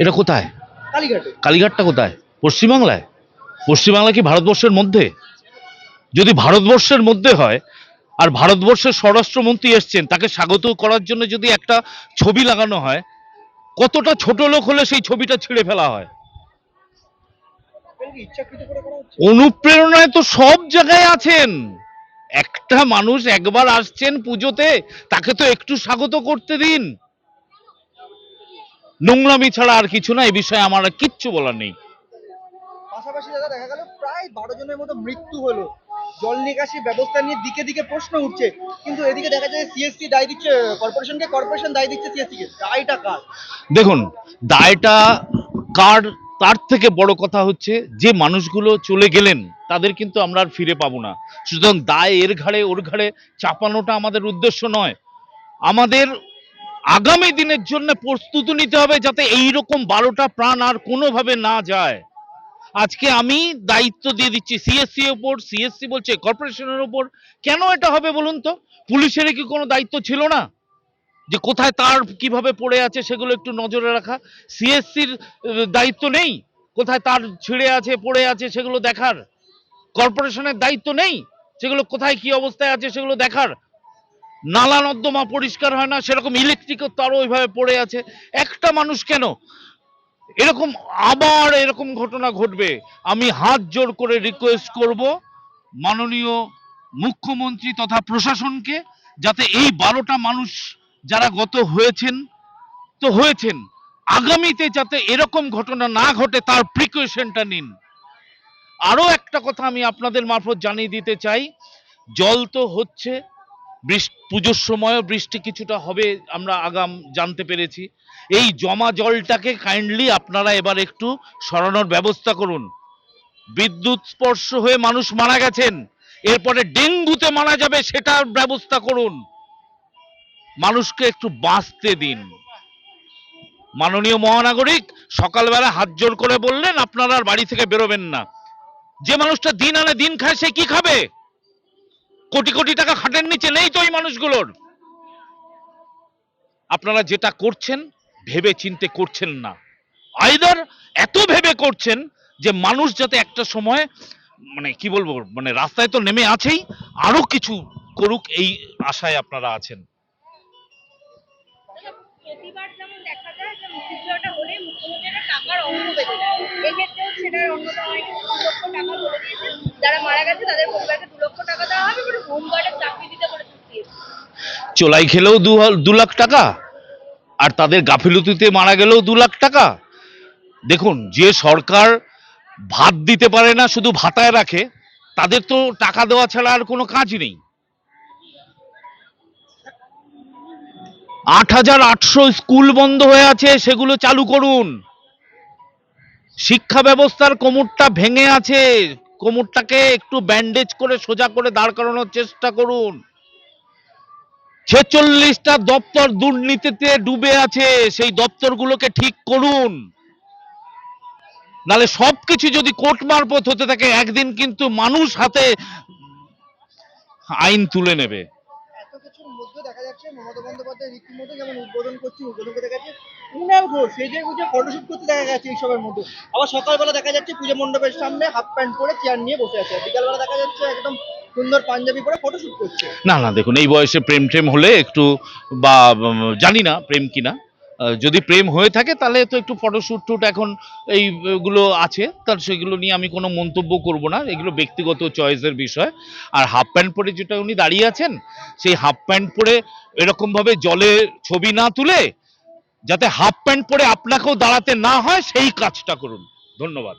এটা কোথায়? কালীঘাটে। কালীঘাটটা কোথায়? পশ্চিমবাংলায়? পশ্চিমবাংলা কি ভারতবর্ষের মধ্যে? যদি ভারতবর্ষের মধ্যে হয় আর ভারতবর্ষের স্বরাষ্ট্রমন্ত্রী এসছেন তাকে স্বাগত করার জন্য যদি একটা ছবি লাগানো হয় কতটা ছোট লোক হলে সেই ছবিটা ছিঁড়ে ফেলা হয়? অনুপ্রেরণায় তো সব জায়গায় আছেন। একটা মানুষ একবার আসছেন পুজোতে তাকে তো একটু স্বাগত করতে দিন। নোংরামি ছাড়া আর কিছু না এই বিষয়ে আমার আর কিচ্ছু বলার নেই। পাশাপাশি দাদা দেখা গেল প্রায় বারো জনের মতো মৃত্যু হলো। জল নিকাশি ব্যবস্থা নিয়ে দিকে দিকে প্রশ্ন উঠছে। কিন্তু এদিকে দেখা যায় সিএসসি দায় দিচ্ছে কর্পোরেশনকে কর্পোরেশন দায় দিচ্ছে সিএসসি কে। দায়টা কার? দেখুন দায়টা কার তার থেকে বড় কথা হচ্ছে যে মানুষগুলো চলে গেলেন তাদের কিন্তু আমরা আর ফিরে পাবো না। সুতরাং দায় এর ঘাড়ে ওর ঘাড়ে চাপানোটা আমাদের উদ্দেশ্য নয়। আমাদের আগামী দিনের জন্য প্রস্তুতি নিতে হবে যাতে এই রকম বারোটা প্রাণ আর কোনোভাবে না যায়। আজকে আমি দায়িত্ব দিয়ে দিচ্ছি সিএসসি ওপর, সিএসসি বলছে কর্পোরেশনের ওপর। কেন এটা হবে বলুন তো? পুলিশের কি কোনো দায়িত্ব ছিল না? যে কোথায় তার কীভাবে পড়ে আছে সেগুলো একটু নজরে রাখা। সিএসসির দায়িত্ব নেই। কোথায় তার ছিঁড়ে আছে, পড়ে আছে সেগুলো দেখার। কর্পোরেশনের দায়িত্ব নেই। সেগুলো কোথায় কি অবস্থায় আছে সেগুলো দেখার। নালা নর্দমা পরিষ্কার হয় না, সেরকম ইলেকট্রিকের তারও ওইভাবে পড়ে আছে। একটা মানুষ কেন? এরকম আবার এরকম ঘটনা ঘটবে। আমি হাত জোর করে রিকোয়েস্ট করব মাননীয় মুখ্যমন্ত্রী তথা প্রশাসনকে যাতে এই বারোটা মানুষ যারা গত হয়েছেন, তো হয়েছেন, আগামীতে যাতে এরকম ঘটনা না ঘটে, তার প্রিকশনটা নিন। আরও একটা কথা আমি আপনাদের মারফত জানিয়ে দিতে চাই, জল তো হচ্ছে পুজোর সময়ও বৃষ্টি কিছুটা হবে, আমরা আগাম জানতে পেরেছি। এই জমা জলটাকে কাইন্ডলি আপনারা এবার একটু সরানোর ব্যবস্থা করুন। বিদ্যুৎ স্পর্শ হয়ে মানুষ মারা গেছেন, এরপরে ডেঙ্গুতে মারা যাবে সেটার ব্যবস্থা করুন। মানুষকে একটু বাঁচতে দিন। মাননীয় মহানাগরিক, সকালবেলা হাত জোর করে বললেন, আপনারা আর বাড়ি থেকে বেরোবেন না। যে মানুষটা দিন আনে দিন খায়, সে কি খাবে? কোটি কোটি টাকা খাটের নিচে নেই তো এই মানুষগুলোর। আপনারা যেটা করছেন ভেবে চিনতে করছেন না। আইদার এত ভেবে করছেন যে মানুষ যাতে একটা সময় মানে কি বলব মানে রাস্তায় তো নেমে আছেই, আরও কিছু করুক এই আশায় আপনারা আছেন। যারা মারা গেছে, তাদের পরিবারকে দু লক্ষ টাকা দেওয়া হবে এবং চোলাই খেলেও দু লাখ টাকা, আর তাদের গাফিলতিতে মারা গেলেও দু লাখ টাকা। দেখুন, যে সরকার ভাত দিতে পারে না, শুধু ভাতায় রাখে, তাদের তো টাকা দেওয়া ছাড়া আর কোনো কাজ নেই। আট হাজার আটশো স্কুল বন্ধ হয়ে আছে, সেগুলো চালু করুন। শিক্ষা ব্যবস্থার কোমরটা ভেঙে আছে। কোমরটাকে একটু ব্যান্ডেজ করে সোজা করে দাঁড় করানোর চেষ্টা করুন। ছেচল্লিশটা দপ্তর দুর্নীতিতে ডুবে আছে, সেই দপ্তরগুলোকে ঠিক করুন। নালে সবকিছু যদি কোর্ট মারফত হতে থাকে, একদিন কিন্তু মানুষ হাতে আইন তুলে নেবে এত কিছুর মধ্যে দেখা যাচ্ছে মমতা বন্দ্যোপাধ্যায় রীতিমতো যেমন উদ্বোধন করছে উদ্বোধন করে দেখা যাচ্ছে উনার ঘোষ। সেজে গুজে ফটোশুট করতে দেখা গেছে এইসবের মধ্যে। আবার সকালবেলা দেখা যাচ্ছে পুজো মণ্ডপের সামনে হাফ প্যান্ট পরে চেয়ার নিয়ে বসে আছে। বিকালবেলা দেখা যাচ্ছে একদম সুন্দর পাঞ্জাবি পরে ফটোশুট করছে। না না দেখুন এই বয়সে প্রেম টেম হলে একটু বা জানি না প্রেম কিনা। যদি প্রেম হয়ে থাকে তাহলে তো একটু ফটোশ্যুট টুট এখন এইগুলো আছে। তার সেগুলো নিয়ে আমি কোনো মন্তব্য করব না। এগুলো ব্যক্তিগত চয়েসের বিষয়। আর হাফ প্যান্ট পরে যেটা উনি দাঁড়িয়ে আছেন সেই হাফ প্যান্ট পরে এরকমভাবে জলে ছবি না তুলে যাতে হাফ প্যান্ট পরে আপনাকেও দাঁড়াতে না হয়, সেই কাজটা করুন। ধন্যবাদ।